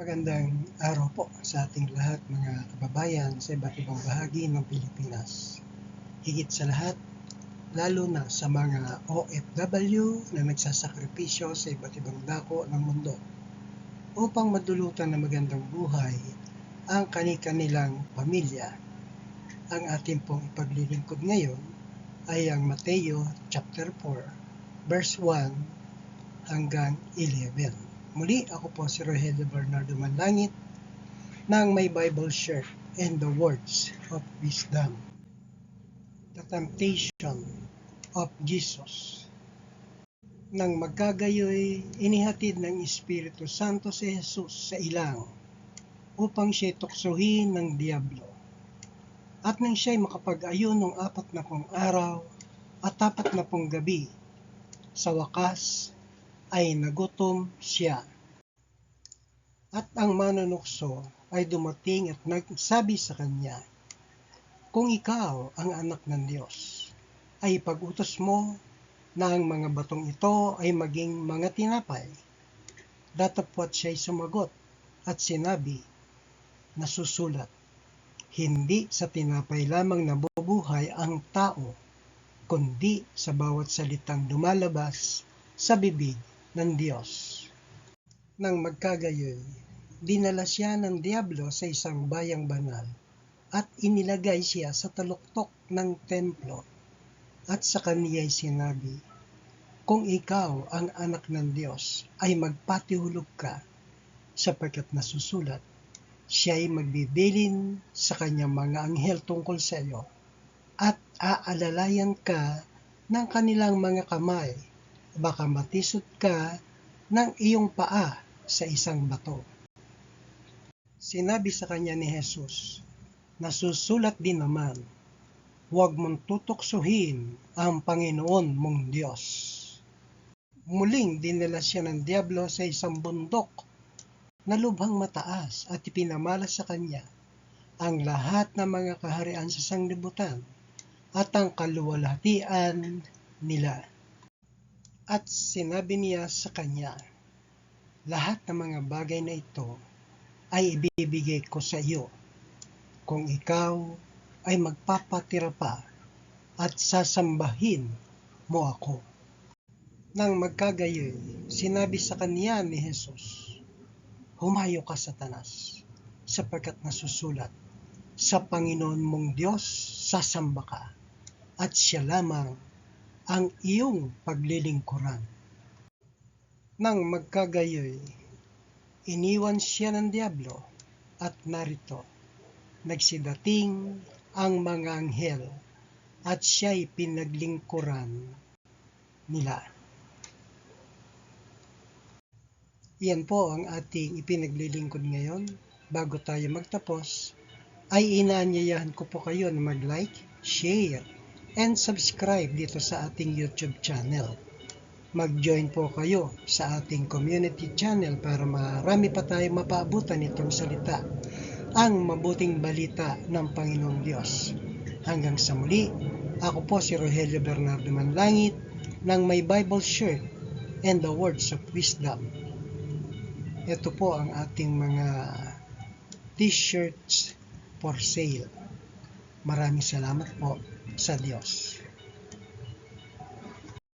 Magandang araw po sa ating lahat mga kababayan sa iba't ibang bahagi ng Pilipinas. Higit sa lahat, lalo na sa mga OFW na nagsasakripisyo sa iba't ibang dako ng mundo upang madulutan ng magandang buhay ang kani-kanilang pamilya. Ang ating pong ipaglilingkod ngayon ay ang Mateo chapter 4 verse 1 hanggang 11. Muli, ako po si Rogelio Bernardo Manlangit ng may Bible shirt and the words of wisdom. The temptation of Jesus. Nang magkagayoy, inihatid ng Espiritu Santo si Jesus sa ilang upang siya tuksohin ng Diablo. At nang siya'y makapag-ayon ng apat na pong araw at apat na pong gabi, sa wakas ay nagutom siya. At ang manunukso ay dumating at nagsabi sa kanya, Kung ikaw ang anak ng Diyos, ay pag-utos mo na ang mga batong ito ay maging mga tinapay. Datapwat siya'y sumagot at sinabi, nasusulat, hindi sa tinapay lamang nabubuhay ang tao, kundi sa bawat salitang lumalabas sa bibig ng Diyos. Nang magkagayoy, dinala siya ng Diablo sa isang bayang banal at inilagay siya sa taluktok ng templo at sa kaniya'y sinabi, Kung ikaw ang anak ng Diyos ay magpatihulog ka sapagkat nasusulat, siya'y magbibilin sa kanyang mga anghel tungkol sa iyo at aalalayan ka ng kanilang mga kamay baka matisod ka ng iyong paa sa isang bato. Sinabi sa kanya ni Jesus, nasusulat din naman, huwag mong tutuksuhin ang Panginoon mong Diyos. Muling dinala siya ng Diablo sa isang bundok na lubhang mataas at ipinamala sa kanya ang lahat ng mga kaharian sa sanglibutan at ang kaluwalhatian nila. At sinabi niya sa kanya, lahat ng mga bagay na ito ay ibibigay ko sa iyo kung ikaw ay magpapatira pa at sasambahin mo ako. Nang magkagayoy, sinabi sa kanya ni Jesus, Humayo ka, Satanas, sapagkat nasusulat, sa Panginoon mong Diyos sasamba ka, at siya lamang ang iyong paglilingkuran. Nang magkagayoy, iniwan siya ng Diablo at narito, nagsidating ang mga anghel at siya'y pinaglingkuran nila. Yan po ang ating ipinaglilingkod ngayon. Bago tayo magtapos, ay inaanyayahan ko po kayo na mag-like, share, and subscribe dito sa ating YouTube channel. Mag-join po kayo sa ating community channel para marami pa tayong mapaabutan itong salita, ang mabuting balita ng Panginoong Diyos. Hanggang sa muli, ako po si Rogelio Bernardo Manlangit ng may Bible shirt and the words of wisdom. Ito po ang ating mga t-shirts for sale. Maraming salamat po san dios.